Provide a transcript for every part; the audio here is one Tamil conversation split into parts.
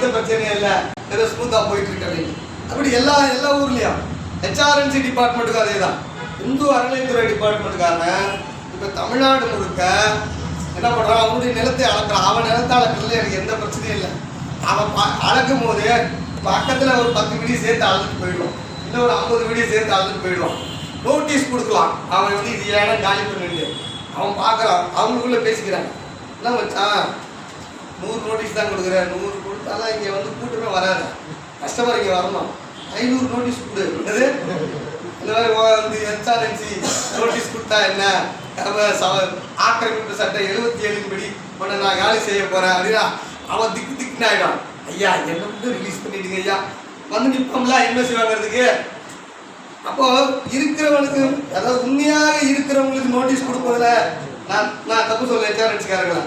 எந்த பிரச்சனையும் இல்லை. ஏதோ ஸ்மூத்தாக போயிட்டு இருக்கு அப்படின்னு அப்படி எல்லா எல்லா ஊர்லேயும் ஹெச்ஆர்என்சி டிபார்ட்மெண்ட்டுக்கும் அதே தான் இந்து அறநிலைத்துறை டிபார்ட்மெண்ட்டுக்கான இப்போ தமிழ்நாடு முழுக்க என்ன பண்ணுறான் அவனுடைய நிலத்தை அளக்குறான். அவன் நிலத்தை அளக்கிறதுல எனக்கு எந்த பிரச்சனையும் இல்லை. அவன் பா அளக்கும் போது பக்கத்தில் ஒரு பத்து வீடியோ சேர்த்து அளந்துட்டு போயிடுவான். இல்லை ஒரு ஐம்பது வீடியோ சேர்த்து அளந்துட்டு போயிடுவான். நோட்டீஸ் கொடுக்கலாம். அவன் வந்து இது ஏன்னா காலி பண்ணிட்டு அவன் பார்க்குறான் அவங்களுக்குள்ளே பேசிக்கிறாங்க என்ன மச்சான்? நூறு நோட்டீஸ் தான் கொடுக்குறேன் நூறு ஆனால் இங்கே வந்து கூட்டமே வராது. கஸ்டமர் இங்கே வரணும். ஐநூறு நோட்டீஸ் கொடு. என்னது? இந்த மாதிரி ஓ- வந்து எச்ஆர்என்சி நோட்டீஸ் கொடுத்தா என்ன? சவ- ஆக்கிரமிப்பு சட்டம் எழுபத்தி ஏழின் படி உன்னை நான் காலி செய்ய போகிறேன் அப்படின்னா அவன் திக்கு திக்குன்னு ஆகிடும் ஐயா என்ன மட்டும் ரிலீஸ் பண்ணிடுங்க ஐயா? வந்து நிற்போம்ல எம்எஸ்சி வாங்குறதுக்கு? அப்போ இருக்கிறவனுக்கு அதாவது உண்மையாக இருக்கிறவங்களுக்கு நோட்டீஸ் கொடுப்பதில் நான் நான் தப்பு சொல்ல ஹெச்ஆர்என்சிக்காரங்களா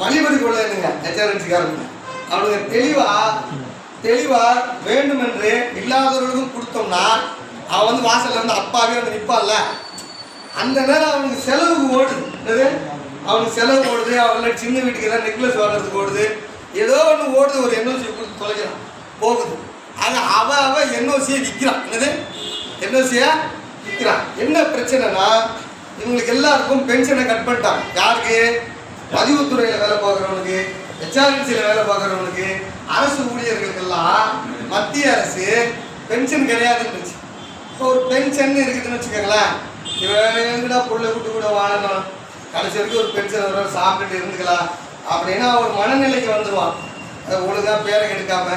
வழிபடி கொள்ள என்னங்க? ஹெச்ஆர்என்சிக்காரங்க அவனுக்கு தெளிவா தெளிவா வேண்டுமென்று இல்லாதவர்களுக்கும் கொடுத்தோம்னா அவன் வந்து வாசல்ல வந்து அப்பாவே வந்து நிற்பான்ல அந்த நேரம் அவனுக்கு செலவுக்கு ஓடுது. அவனுக்கு செலவு ஓடுது. அவங்கள சின்ன வீட்டுக்கு எல்லாம் நெக்லஸ் வாங்குறதுக்கு ஓடுது. ஏதோ ஒன்று ஓடுது ஒரு என்ஓசி கொடுத்து தொலைக்கிறான். போகுது. அது அவ அவ என்ஓசியை விற்கிறான் என்னது? என்ஓசியை விற்கிறான் என்ன பிரச்சனைனா இவங்களுக்கு எல்லாருக்கும் பென்ஷனை கட் பண்ணிட்டாங்க யாருக்கு? பதிவுத்துறையில் வேலை பார்க்குறவனுக்கு. ஹெச்ஆர்என்சியில் வேலை பார்க்குறவனுக்கு அரசு ஊழியர்களுக்கெல்லாம் மத்திய அரசு பென்ஷன் கிடையாதுன்னு இப்போ ஒரு பென்ஷன் இருக்குதுன்னு வச்சுக்கோங்களேன். இவன் எங்கடா புள்ள விட்டு கூட வாழணும். கடைசி வரைக்கும் ஒரு பென்ஷன் வர சாப்பிட்டுட்டு இருந்துக்கலாம். அப்படின்னா ஒரு மனநிலைக்கு வந்துடுவான் அதை ஒழுங்காக பேரை எடுக்காம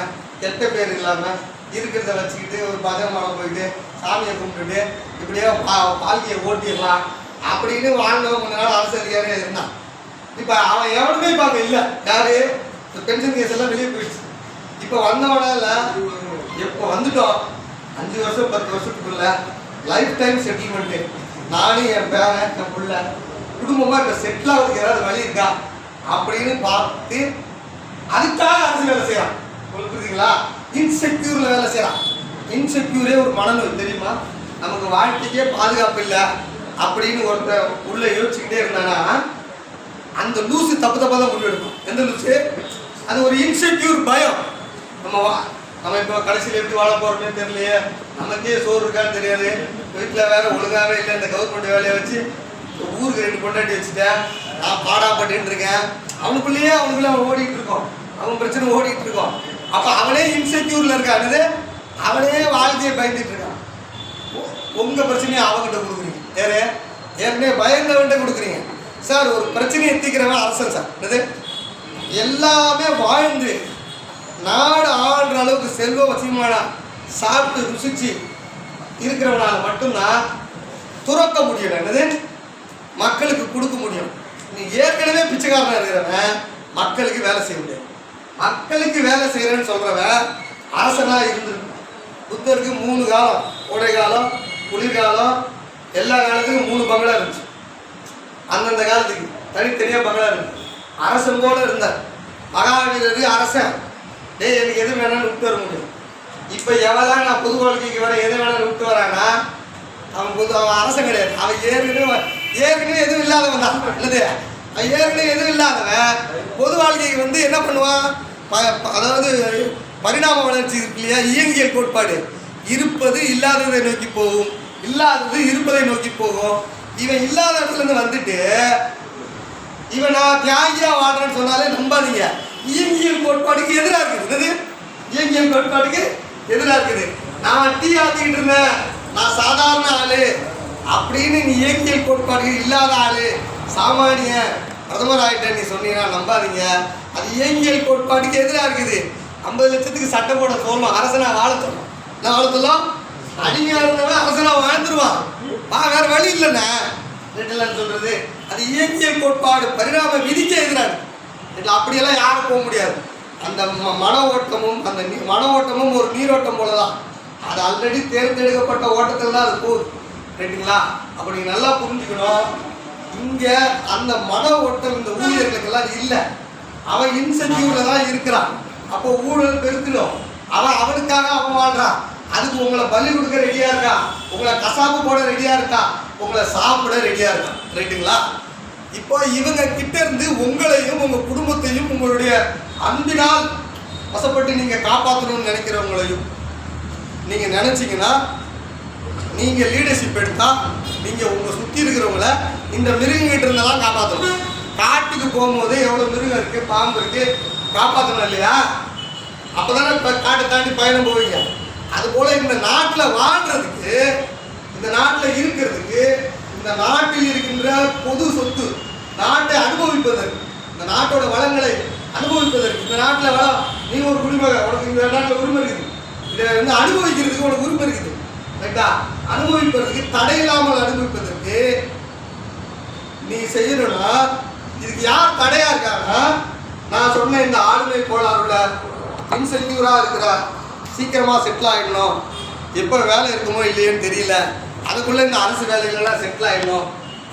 கெட்ட பேர் இல்லாமல் இருக்கிறத வச்சுக்கிட்டு ஒரு பஜனை மரம் போயிட்டு சாமியை கும்பிட்டுட்டு இப்படியே பா வாழ்க்கையை ஓட்டிடலாம். அப்படின்னு வாழ்ந்தவன் கொஞ்ச நாள் அரசு அதிகாரியாக இருந்தான். இப்போ அவன் எவனுமே பார்க்க இல்லை. யாரு? இந்த பென்ஷன் கேஸ் எல்லாம் வெளியே போயிடுச்சு. இப்போ வந்தவனா இல்லை எப்போ வந்துட்டோம்? அஞ்சு வருஷம் பத்து வருஷத்துக்குள்ள லைஃப் டைம் செட்டில்மெண்ட்டு நானும் என் பேரன் என் புள்ள குடும்பமாக இப்போ செட்டில் ஆகிறதுக்கு ஏதாவது வழி இருக்கா? அப்படின்னு பார்த்து அதுக்காக அரசு வேலை செய்யறான். உங்களுக்கு புரியுதுங்களா? இன்செக்யூர்ல வேலை செய்யறான். இன்செக்யூரே ஒரு மனநோய் தெரியுமா? நமக்கு வாழ்க்கைக்கே பாதுகாப்பு இல்லை. அப்படின்னு ஒருத்தர் உள்ள யோசிச்சுக்கிட்டே இருந்தானா அந்த லூஸு தப்பு தப்பாக தான் முடிவெடுக்கும். எந்த லூஸு அது ஒரு இன்செக்யூர் பயம். நம்ம வா நம்ம இப்போ கடைசியில் எப்படி வாழ போகிறோமே தெரியலையே. நமக்கே சோறு இருக்கான்னு தெரியாது. வீட்டில் வேற ஒழுங்காவே இல்லை. இந்த கவர்மெண்ட் வேலையை வச்சு ஊருக்கு ரெண்டு கொண்டாட்டி வச்சுட்டேன். நான் பாடாப்பட்டு இருக்கேன். அவனுக்குள்ளேயே அவனுக்குள்ளே அவன் ஓடிட்டு இருக்கோம் அவன் பிரச்சனை ஓடிட்டு இருக்கோம் அப்போ அவனே இன்செக்யூரில் இருக்கானது அவனே வாழ்க்கையை பயந்துட்டு இருக்கான். உங்கள் பிரச்சனையை அவங்ககிட்ட கொடுக்குறீங்க. வேறு ஏற்கனவே பயந்தவன்கிட்ட கொடுக்குறீங்க. சார் ஒரு பிரச்சனையை தீக்கிறவன் அரசன் சார். என்னது? எல்லாமே வாழ்ந்து நாடு ஆள்ற அளவுக்கு செல்வ வசியமான சாப்பிட்டு ருசிச்சு இருக்கிறவனால மட்டும்தான் துறக்க முடியல. என்னது? மக்களுக்கு கொடுக்க முடியும். நீ ஏற்கனவே பிச்சைக்காரனாக இருக்கிறவன் மக்களுக்கு வேலை செய்ய முடியும் மக்களுக்கு வேலை செய்கிறேன்னு சொல்கிறவன் அரசனாக இருந்திருக்கும் புத்தருக்கு மூணு காலம் கோடை காலம் குளிர்காலம் எல்லா காலத்துக்கும் மூணு பங்களா இருந்துச்சு. அந்தந்த காலத்துக்கு தனித்தனியாக பங்களா இருக்கு. அரசன் போல இருந்தார். மகாவீரர் அரசன் டேய் எனக்கு எது வேணாலும் விட்டு வர முடியும். இப்போ எவெல்லாம் நான் பொது வாழ்க்கைக்கு வர எது வேணாலும் விட்டு வரானா? அவன் பொது அவன் அரசன் கிடையாது. அவன் ஏற்கனவே ஏற்கனவே எதுவும் இல்லாதவன் தான். என்னது? அவன் ஏற்கனவே எதுவும் இல்லாதவன். பொது வாழ்க்கைக்கு வந்து என்ன பண்ணுவான்? ப- அதாவது பரிணாம வளர்ச்சி இருக்கு இல்லையா? இயங்கியல் கோட்பாடு. இருப்பது இல்லாததை நோக்கி போகும். இல்லாதது இருப்பதை நோக்கி போகும். இவன் இல்லாத இடத்துல இருந்து வந்துட்டு இவன் நான் தியாகியா வாழ்றேன்னு சொன்னாலே நம்பாதீங்க. இயங்கியல் கோட்பாடுக்கு எதிராக இருக்குது. என்னது? இயங்கியல் கோட்பாடுக்கு எதிராக இருக்குது. நான் டீ ஆத்திக்கிட்டு இருந்தேன். நான் சாதாரண ஆளு. அப்படின்னு நீ இயங்கியல் கோட்பாடு இல்லாத ஆளு. சாமானிய பிரதமர் ஆகிட்டேன் நீ சொன்னீங்கன்னா நம்பாதீங்க. அது இயங்கியல் கோட்பாட்டுக்கு எதிராக இருக்குது. ஐம்பது லட்சத்துக்கு சட்டம் போட சொல்லணும் அரசனா வாழ சொல்லணும் என்ன வாழ சொல்லலாம் அடிமையாக இருந்தவன் அரசனா வாழ்ந்துருவான். வா வேற வழி இல்லைண்ணே. ரெட்டலன்னு சொல்றது? அது இயங்கியல் கோட்பாடு பரிணாம விதிக்க எதிராக இதில் அப்படியெல்லாம் யாரும் போக முடியாது. அந்த ம- மன ஓட்டமும் அந்த மன ஓட்டமும் ஒரு நீரோட்டம் போல தான் அது ஆல்ரெடி தேர்ந்தெடுக்கப்பட்ட ஓட்டத்தில் தான் அது போகுது ரைட்டுங்களா அப்போ நீங்கள் நல்லா புரிஞ்சுக்கணும். இங்கே அந்த மன ஓட்டம் இந்த ஊழியர்களுக்கெல்லாம் இல்லை. அவன் இன்சென்டிவ்ல தான் இருக்கிறான். அப்போ ஊழல் பெருக்கணும் அவன் அவனுக்காக அவன் வாழ்றான் அதுக்கு உங்களை பலி கொடுக்க ரெடியா இருக்கா? உங்களை கசாப்பு போட ரெடியா இருக்கா? உங்களை சாப்பிட ரெடியா இருக்கான் ரைட்டுங்களா? இப்போ இவங்க கிட்ட இருந்து உங்களையும் உங்க குடும்பத்தையும் உங்களுடைய அன்பினால் வசப்பட்டு நீங்க காப்பாற்றணும்னு நினைக்கிறவங்களையும் நீங்க நினைச்சீங்கன்னா நீங்க லீடர்ஷிப் எடுத்தா நீங்க உங்க சுத்தி இருக்கிறவங்கள இந்த மிருகங்கிட்ட இருந்தெல்லாம் காப்பாற்றணும் காட்டுக்கு போகும்போது எவ்வளவு மிருகம் இருக்கு பாம்பு இருக்கு காப்பாற்றணும் இல்லையா? அப்பதானே இப்போ காட்டை தாண்டி பயணம் போவீங்க. அது போல இந்த நாட்டில் வாழ்றதுக்கு இந்த நாட்டில் இருக்கிறதுக்கு இந்த நாட்டில் இருக்கின்ற பொது சொத்து நாட்டை அனுபவிப்பதற்கு இந்த நாட்டோட வளங்களை அனுபவிப்பதற்கு இந்த நாட்டில் வளம் நீ ஒரு குடிமக உனக்கு இந்த நாட்டில் உரிமை இருக்குது. இதை வந்து அனுபவிக்கிறதுக்கு உனக்கு உரிமை இருக்குது. ரைட்டா? அனுபவிப்பதற்கு தடை இல்லாமல் அனுபவிப்பதற்கு நீ செய்யணும்னா இதுக்கு யார் தடையா இருக்காங்கன்னா நான் சொன்ன இந்த ஆளுமை கோளாறுல இன்செக்யூரா இருக்கிற சீக்கிரமாக செட்டில் ஆகிடணும் எப்போ வேலை இருக்குமோ இல்லையோன்னு தெரியல. அதுக்குள்ளே இந்த அரசு வேலைகள்லாம் செட்டில் ஆகிடணும்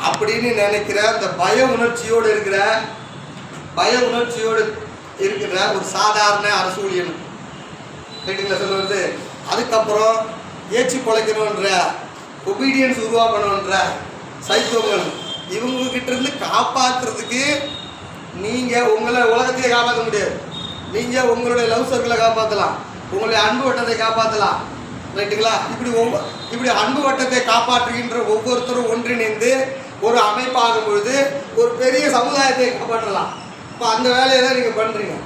அப்படின்னு நினைக்கிற இந்த பய உணர்ச்சியோடு இருக்கிற பய உணர்ச்சியோடு இருக்கிற ஒரு சாதாரண அரசு ஊழியன். ரைட்டுங்களா சொல்லுவது? அதுக்கப்புறம் ஏச்சி பொழைக்கணுன்ற ஒபீடியன்ஸ் உருவாக்கணுன்ற சைத்தோங்கள் இவங்ககிட்ட இருந்து காப்பாற்றுறதுக்கு நீங்கள் உங்களை உலகத்தையே காப்பாற்ற முடியாது. நீங்கள் உங்களுடைய லவ் சர்க்கிளை காப்பாற்றலாம் உங்களுடைய அன்பு வட்டத்தை காப்பாற்றலாம் ரைட்டுங்களா? இப்படி ஒவ்வொரு இப்படி அன்பு வட்டத்தை காப்பாற்றுகின்ற ஒவ்வொருத்தரும் ஒன்றிணைந்து ஒரு அமைப்பாகும் பொழுது ஒரு பெரிய சமுதாயத்தை காப்பாற்றலாம். இப்போ அந்த வேலையை தான் நீங்கள் பண்ணுறீங்க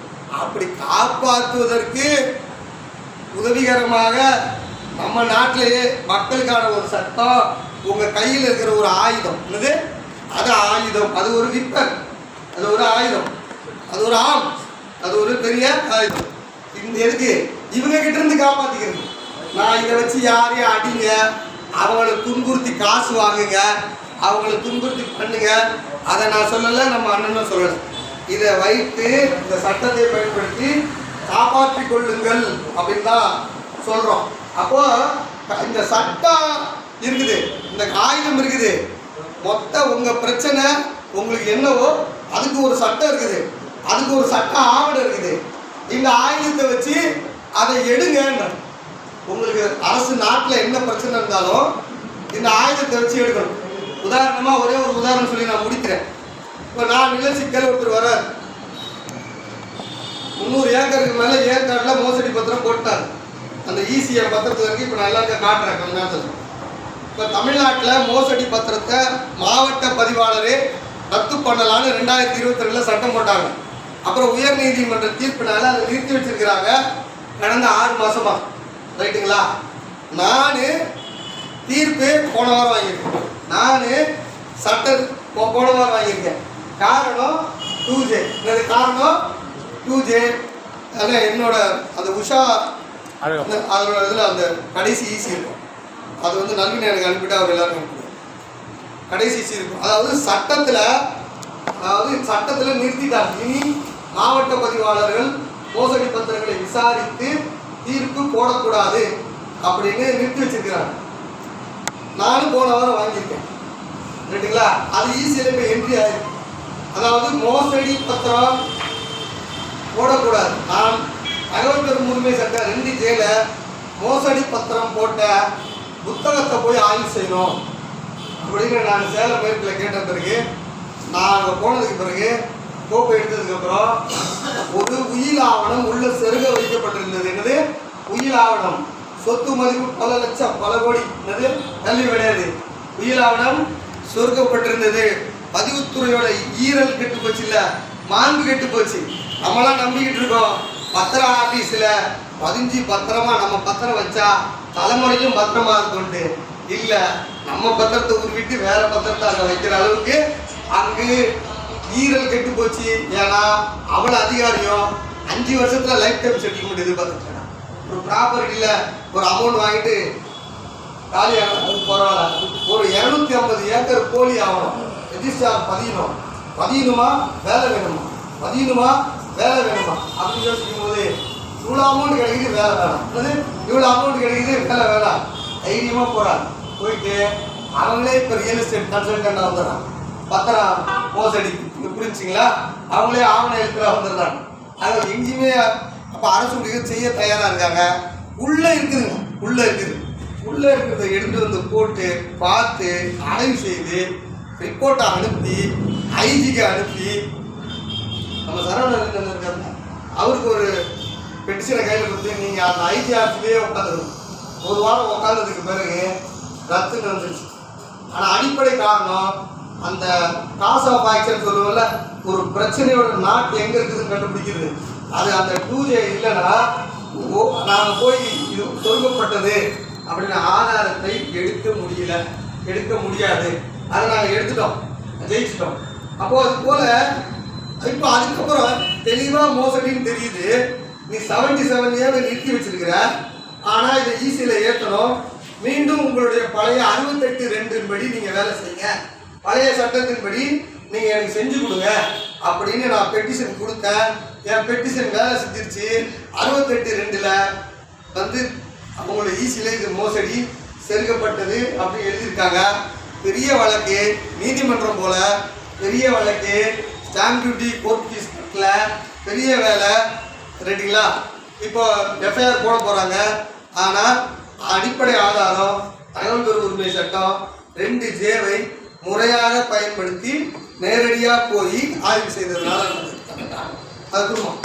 அப்படி காப்பாற்றுவதற்கு உதவிகரமாக நம்ம நாட்டிலேயே மக்களுக்கான ஒரு சட்டம் உங்கள் கையில் இருக்கிற ஒரு ஆயுதம். என்னது? அது ஆயுதம். அது ஒரு விப்பன் அது ஒரு ஆயுதம். அது ஒரு ஆம் அது ஒரு பெரிய ஆயுதம். இந்த எதுக்கு இவங்க கிட்ட இருந்து காப்பாத்திக்கிறது. நான் இதை வச்சு யாரையும் அடிங்க அவங்கள துன்புறுத்தி காசு வாங்குங்க அவங்கள துன்புறுத்தி பண்ணுங்க. அதை நான் சொல்லலை நம்ம அண்ணனும் சொல்லலை இதை வைத்து இந்த சட்டத்தை பயன்படுத்தி காப்பாற்றி கொள்ளுங்கள் அப்படின்னு தான் சொல்கிறோம் அப்போ இந்த சட்டம் இருக்குது. இந்த ஆயுதம் இருக்குது. மொத்த உங்கள் பிரச்சனை உங்களுக்கு என்னவோ அதுக்கு ஒரு சட்டம் இருக்குது. அதுக்கு ஒரு சட்ட ஆவணம் இருக்குது. இந்த ஆயுதத்தை வச்சு அதை எடுங்க உங்களுக்கு அரசு நாட்டில் என்ன பிரச்சனை இருந்தாலும் இந்த ஆயுதத்தை வச்சு எடுக்கணும். உதாரணமாக ஒரே ஒரு உதாரணம் சொல்லி நான் முடிக்கிறேன். இப்போ நான் நில சிக்கல் ஒருத்தர் வர்றார். முந்நூறு ஏக்கருக்கு மேலே ஏற்காடில் மோசடி பத்திரம் போட்டார். அந்த ஈசிஐ பத்திரத்து வரைக்கும் இப்போ நல்லா எல்லாத்தையும் காட்டுறேன் கொஞ்ச நேரத்தில். இப்போ தமிழ்நாட்டில் மோசடி பத்திரத்தை மாவட்ட பதிவாளரே ரத்து பண்ணலான்னு ரெண்டாயிரத்தி இருபத்தி ரெண்டில் சட்டம் போட்டாங்க. அப்புறம் உயர் நீதிமன்ற தீர்ப்பினால அதை நிறுத்தி வச்சிருக்கிறாங்க கடந்த ஆறு மாசமா. ரைட்டுங்களா? நான் தீர்ப்பு போன வாரம் வாங்கியிருக்கேன். நான் சட்ட போ- போன வாரம் வாங்கியிருக்கேன். காரணம் டூ ஜே காரணம்? டூ ஜே அதான் என்னோட அந்த உஷா அதோட இதில் அந்த கடைசி ஈசி இருக்கும். அது வந்து நல்வினை எனக்கு அனுப்பிட்டு அவர் எல்லாரும் அனுப்புவார். கடைசி ஈசி இருக்கும். அதாவது சட்டத்தில் அதாவது சட்டத்தில் நிறுத்திட்டாங்க. இனி மாவட்ட பதிவாளர்கள் மோசடி பத்திரங்களை விசாரித்து தீர்ப்பு போடக்கூடாது அப்படின்னு நிறுத்தி வச்சிருக்கிறாங்க. நானும் போன வாரம் வாங்கியிருக்கேன். ரைட்டுங்களா அது ஈஸியில் இப்போ என்ட்ரி ஆயிருக்கு. அதாவது மோசடி பத்திரம் போடக்கூடாது. நான் தகவல் பெறும் உரிமை சட்டம் ரெண்டு ஜேல மோசடி பத்திரம் போட்ட புத்தகத்தை போய் ஆய்வு செய்யணும். அப்படின்னு நான் சேலம் மேற்கில் கேட்ட பிறகு நான் அங்கே போனதுக்கு பிறகு கோப்பை எடுத்ததுக்கப்புறம் ஒரு உயில் ஆவணம் உள்ள செருக வைக்கப்பட்டிருந்தது. என்னது? உயில் ஆவணம். சொத்து மதிப்பு பல லட்சம் பல கோடி. என்னது? தள்ளி கிடையாது உயில் ஆவணம் சொருக்கப்பட்டிருந்தது. பதிவுத்துறையோட ஈரல் கெட்டு போச்சு இல்ல? மாண்பு கெட்டு போச்சு. நம்மளாம் நம்பிக்கிட்டு இருக்கோம். பத்திர ஆபீஸ்ல பதிஞ்சு பத்திரமா நம்ம பத்திரம் வச்சா தலைமுறையும் பத்திரமா இருக்கும்ட்டு. இல்ல நம்ம பத்திரத்தை உருவிட்டு வேற பத்திரத்தை அங்க வைக்கிற அளவுக்கு அங்கு ஈரல் கெட்டு போச்சு. ஏன்னா அவ்வளோ அதிகாரியும் அஞ்சு வருஷத்துல லைஃப் டைம் செட்டில்மெண்ட் எதிர்பார்த்துட்டு ஒரு ப்ராப்பர்ட்டியில் ஒரு அமௌண்ட் வாங்கிட்டு காலியாக பரவாயில்ல. ஒரு இரநூத்தி ஐம்பது ஏக்கர் கோழி ஆகணும். ரெஜிஸ்டார் பதியணும். பதியணுமா? வேலை வேணுமா? பதியணுமா? வேலை வேணுமா? அப்படின்னு யோசிக்கும் போது இவ்வளோ அமௌண்ட் கிடைக்குது வேலை வேணாம். இவ்வளோ அமௌண்ட் கிடைக்குது வேலை வேணாம். தைரியமாக போகிறாங்க போயிட்டு அவங்களே இப்போ ரியல் எஸ்டேட் கன்சல்டண்டாக வந்துடுறான். பத்திரம் மோசடிக்கு புரிஞ்சுங்களா? அவங்களே ஆவண எழுத்துல வந்துடுறாங்க. அது எங்கேயுமே அப்போ அரசு ஊழியர்கள் செய்ய தயாராக இருக்காங்க. உள்ளே இருக்குதுங்க. உள்ளே இருக்குது. உள்ளே இருக்கிறத எடுத்து வந்து போட்டு பார்த்து ஆய்வு செய்து ரிப்போர்ட்டை அனுப்பி ஐஜிக்கு அனுப்பி நம்ம சரவணன் இருக்காங்க அவருக்கு ஒரு பெட்டிஷனை கையில் கொடுத்து நீங்கள் அந்த ஐஜி ஆஃபீஸ்லேயே உட்காந்துருக்கணும் ஒரு வாரம் உட்காந்ததுக்கு பிறகு ரத்து நடந்துச்சு ஆனால் அடிப்படை காரணம் அந்த காஸ் ஆஃப் ஆக்ஷன் சொல்லுவோம்ல ஒரு பிரச்சனையோட நாட்டு எங்கே இருக்குதுன்னு கண்டுபிடிக்கிறது. அது அந்த டூ ஜே இல்லைன்னா நாங்கள் போய் இது சொருகப்பட்டது அப்படின்னு ஆதாரத்தை எடுக்க முடியல. எடுக்க முடியாது. அதை நாங்கள் எடுத்துட்டோம். ஜெயிச்சிட்டோம். அப்போ அது போல இப்போ அதுக்கப்புறம் தெளிவாக மோசடின்னு தெரியுது. நீ செவன்டி செவன் இயர் நிறுத்தி வச்சிருக்கிற. ஆனால் இதை ஈஸியில் ஏற்றணும் மீண்டும் உங்களுடைய பழைய அறுபத்தெட்டு ரெண்டின் படி நீங்கள் வேலை செய்யுங்க. பழைய சட்டத்தின்படி நீங்கள் எனக்கு செஞ்சு கொடுங்க அப்படின்னு நான் பெட்டிஷன் கொடுத்தேன். என் பெட்டிஷன் வேலை செஞ்சிருச்சு. அறுபத்தெட்டு ரெண்டில் வந்து அவங்களோட ஈஸியில் இது மோசடி செருகப்பட்டது அப்படி எழுதியிருக்காங்க. பெரிய வழக்கு நீதிமன்றம் போல பெரிய வழக்கு ஸ்டாம்ப் டியூட்டி கோர்ட் ஃபீஸ் கட்டல பெரிய வேலை ரைட்டுங்களா இப்போ எஃப்ஐஆர் போட போகிறாங்க ஆனால் அடிப்படை ஆதாரம் தகவல் பெறும் உரிமை சட்டம் ரெண்டு ஜேவை முறையாக பயன்படுத்தி நேரடியாக போய் ஆய்வு செய்ததுனால நடந்தது அது குடும்பம்.